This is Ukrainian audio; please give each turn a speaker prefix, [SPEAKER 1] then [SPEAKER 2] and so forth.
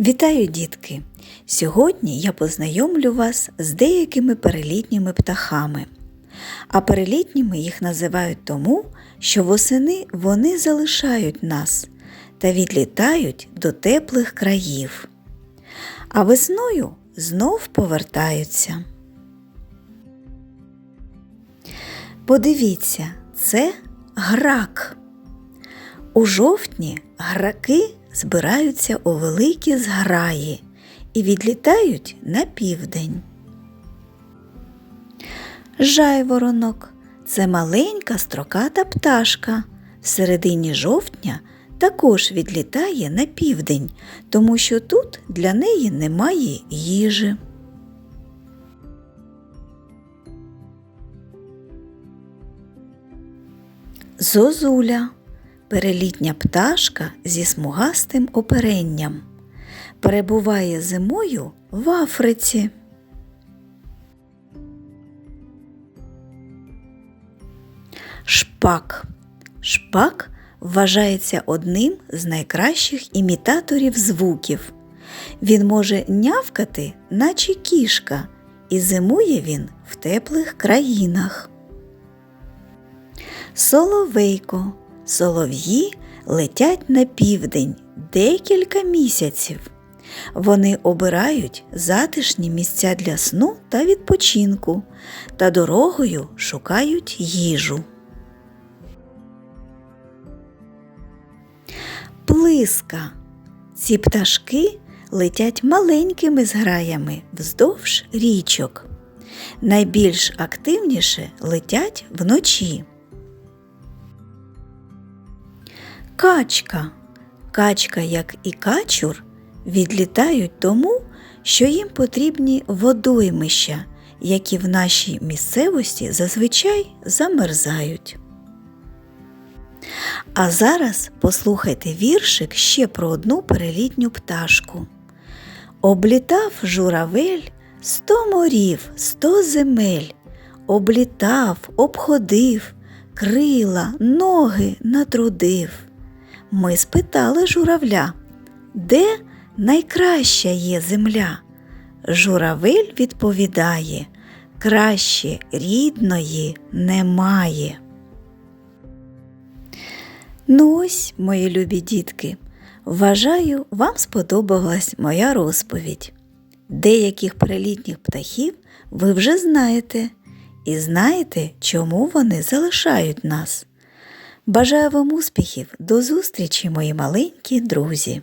[SPEAKER 1] Вітаю, дітки! Сьогодні я познайомлю вас з деякими перелітніми птахами. А перелітніми їх називають тому, що восени вони залишають нас та відлітають до теплих країв. А весною знов повертаються. Подивіться, це грак. У жовтні граки збираються у великі зграї і відлітають на південь. Жайворонок це маленька строката пташка. В середині жовтня також відлітає на південь, тому що тут для неї немає їжі. Зозуля перелітня пташка зі смугастим оперенням. Перебуває зимою в Африці. Шпак. Шпак вважається одним з найкращих імітаторів звуків. Він може нявкати, наче кішка, і зимує він в теплих країнах. Соловейко. Солов'ї летять на південь декілька місяців. Вони обирають затишні місця для сну та відпочинку та дорогою шукають їжу. Плиска. Ці пташки летять маленькими зграями вздовж річок. Найбільш активніше летять вночі. Качка. Качка, як і качур, відлітають тому, що їм потрібні водоймища, які в нашій місцевості зазвичай замерзають. А зараз послухайте віршик ще про одну перелітню пташку. Облітав журавель сто морів, сто земель, облітав, обходив, крила, ноги натрудив. Ми спитали журавля, де найкраща є земля? Журавель відповідає, краще рідної немає. Ну ось, мої любі дітки, вважаю, вам сподобалась моя розповідь. Деяких перелітніх птахів ви вже знаєте, і знаєте, чому вони залишають нас. Бажаю вам успіхів, до зустрічі, мої маленькі друзі!